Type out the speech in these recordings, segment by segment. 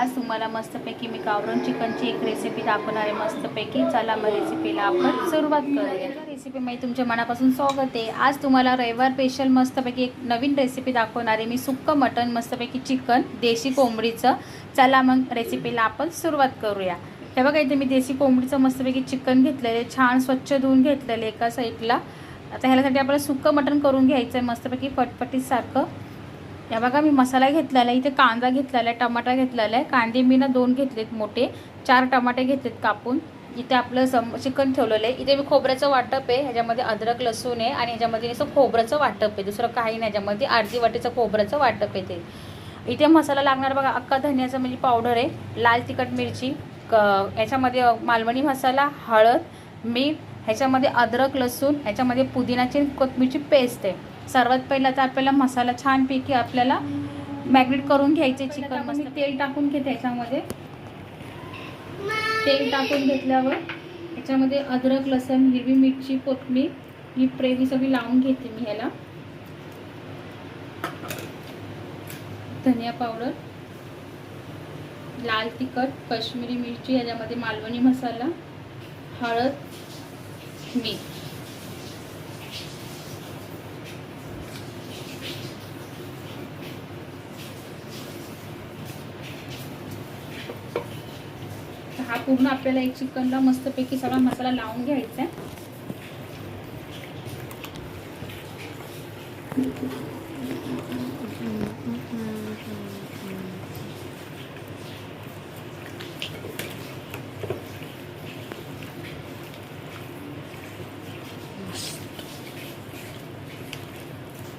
आज तुम्हाला मस्तपैकी मी कावरून चिकनची एक रेसिपी दाखवणार आहे. मस्तपैकी चला मग रेसिपीला आपण सुरुवात करूया. रेसिपीमध्ये तुमच्या मनापासून स्वागत आहे. आज तुम्हाला रविवार स्पेशल मस्तपैकी एक नवीन रेसिपी दाखवणार आहे. मी सुक्कं मटण मस्तपैकी चिकन देशी कोंबडीचं. चला मग रेसिपीला आपण सुरुवात करूया. हे बघा इथे मी देशी कोंबडीचं मस्तपैकी चिकन घेतलेलं आहे. छान स्वच्छ धुवून घेतलेलं आहे एका साईडला आता ह्यासाठी आपल्याला सुक्कं मटण करून घ्यायचं आहे मस्तपैकी फटफटीसारखं या बघा मी मसाला घेतलेला आहे. इथे कांदा घेतलेला आहे टमाटा घेतलेला आहे. कांदे मी ना दोन घेतलेत मोठे. चार टमाटे घेतलेत कापून. इथे आपलं सम चिकन ठेवलेलं आहे. इथे मी खोबऱ्याचं वाटप आहे. ह्याच्यामध्ये अद्रक लसूण आहे. आणि ह्याच्यामध्ये असं खोबऱ्याचं वाटप आहे. दुसरं काही नाही. ह्याच्यामध्ये अर्धी वाटीचं खोबऱ्याचं वाटप आहे ते. इथे मसाला लागणार बघा अख्खा धनियाचं म्हणजे पावडर आहे. लाल तिखट मिरची क ह्याच्यामध्ये मालवणी मसाला हळद मीठ ह्याच्यामध्ये अद्रक लसूण ह्याच्यामध्ये पुदिनाची कोथमीरची पेस्ट आहे. सर्वात पहिला तर आपल्याला मसाला छानपैकी आपल्याला मॅग्नेट करून घ्यायचे चिकन मस्त तेल टाकून घेते ह्याच्यामध्ये तेल टाकून घेतल्यावर ह्याच्यामध्ये अद्रक लसण हिरवी मिरची कोथिंबीर ही प्रेवी सगळी लावून घेते मी ह्याला. धनिया पावडर लाल तिखट काश्मीरी मिरची ह्याच्यामध्ये मालवणी मसाला हळद मीठ. हा पूर्ण आपल्याला एक चिकनला मस्तपैकी सगळा मसाला लावून घ्यायचा आहे.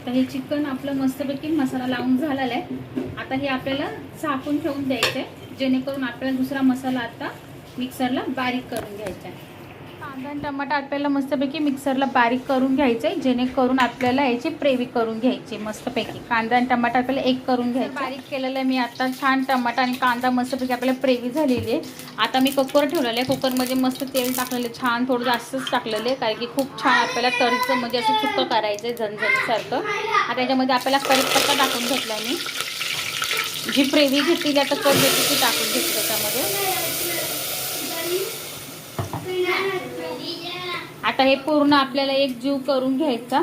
तर हे चिकन आपलं मस्तपैकी मसाला लावून झालेला आहे. आता हे आपल्याला झाकून ठेवून द्यायचं आहे जेणेकरून आपल्याला दुसरा मसाला आता मिक्सरला बारीक करून घ्यायचा आहे. कांदा आणि टमाटा आपल्याला मस्तपैकी मिक्सरला बारीक करून घ्यायचं आहे जेणेकरून आपल्याला याची प्रेवी करून घ्यायची मस्तपैकी. कांदा आणि टमाटा आपल्याला एक करून घ्यायचं बारीक केलेलं आहे मी आता छान टमाटा आणि कांदा मस्तपैकी आपल्याला प्रेवी झालेली आहे. आता मी कुकर ठेवलेलं आहे कुकरमध्ये मस्त तेल टाकलेलं आहे छान थोडं जास्तच टाकलेलं आहे कारण की खूप छान आपल्याला तरीचं म्हणजे असं सुक्कं करायचं आहे झणझणीसारखं. आता त्याच्यामध्ये आपल्याला कढीपत्ता टाकून घेतला मी. जी प्रेवी घेतलेली आता कट घेतली ती टाकून घेतली त्याच्यामध्ये. आता हे पूर्ण आपल्याला एक जीव करून घ्यायचा.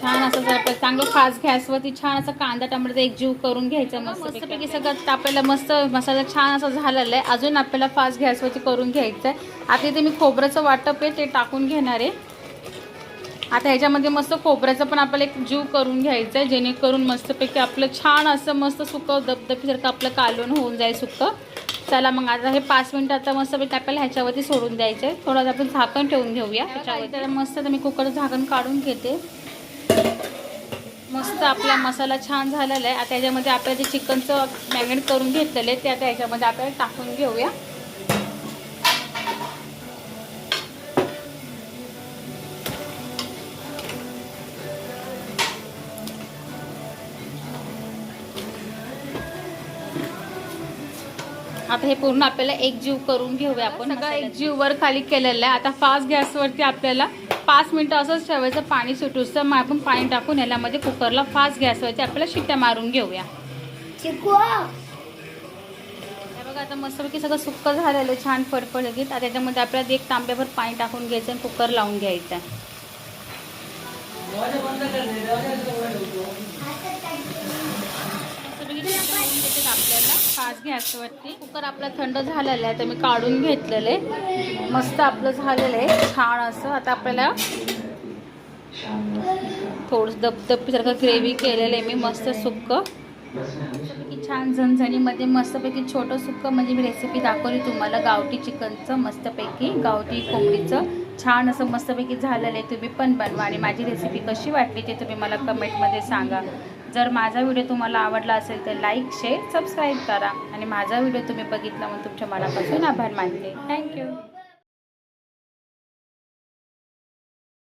छान असं जर चांगलं फास्ट गॅसवरती छान असं कांदा टमाटर एक जीव करून घ्यायचा मस्तपैकी सगळं आपल्याला मस्त मसाला छान असा झालेला आहे. अजून आपल्याला फास्ट गॅसवरती करून घ्यायचं आहे आता इथे मी खोबऱ्याचं वाटप आहे ते टाकून घेणार आहे. आता ह्याच्यामध्ये मस्त खोबऱ्याचं पण आपल्याला एक जीव करून घ्यायचं आहे जेणेकरून मस्तपैकी आपलं छान असं मस्त सुकं दबदबीसारखं आपलं कालवण होऊन जाईल सुकं. चला मग आता हे पाच मिनटं आता मस्तपैकी आपल्याला ह्याच्यावरती सोडून द्यायचं आहे थोडं आपण झाकण ठेवून घेऊया. ह्याच्यावरती त्याला मस्त आता मी कुकरचं झाकण काढून घेते. मस्त आपला मसाला छान झालेला आहे. आता ह्याच्यामध्ये आपल्याला जे चिकनचं मॅग्नेट करून घेतलेलं आहे ते आता ह्याच्यामध्ये आपल्याला टाकून घेऊया. आता हे पूर्ण आपल्याला एक जीव करून घेऊया आपण. सगळं एक जीव वर खाली केलेलं आहे. आता फास्ट गॅसवरती आपल्याला पाच मिनटं असंच ठेवायचं पाणी सुटूस तर मग आपण पाणी टाकून याच्यामध्ये कुकरला फास्ट गॅसवरती आपल्याला शिट्ट्या मारून घेऊया. हे बघा आता मस्तपैकी सगळं सुक्क झालेलं आहे. छान फडफडगीत आता त्याच्यामध्ये आपल्याला एक तांब्याभर पाणी टाकून घ्यायचं आणि कुकर लावून घ्यायचं. आहे आपल्याला फास्ट गॅसवरती कुकर आपला थंड झालेला आहे तर मी काढून घेतलेलं. आहे मस्त आपलं झालेलं आहे. छान असं. आता आपल्याला थोडंसं दबदबीसारखं ग्रेव्ही केलेलं आहे. मी मस्त सुक्क. मस्तपैकी छान झणझणीमध्ये मस्तपैकी छोटं सुक्कं म्हणजे मी रेसिपी दाखवली तुम्हाला. गावठी चिकनचं मस्तपैकी. गावठी कोंबडीचं. छान असं मस्तपैकी झालेलं आहे. तुम्ही पण बनवा आणि माझी रेसिपी कशी वाटली ते तुम्ही मला कमेंटमध्ये सांगा. जर माझा व्हिडिओ तुम्हाला आवडला असेल तर लाईक शेअर सबस्क्राईब करा. आणि माझा व्हिडिओ तुम्ही बघितला म्हणून तुमच्या मनापासून आभार मानते. थँक्यू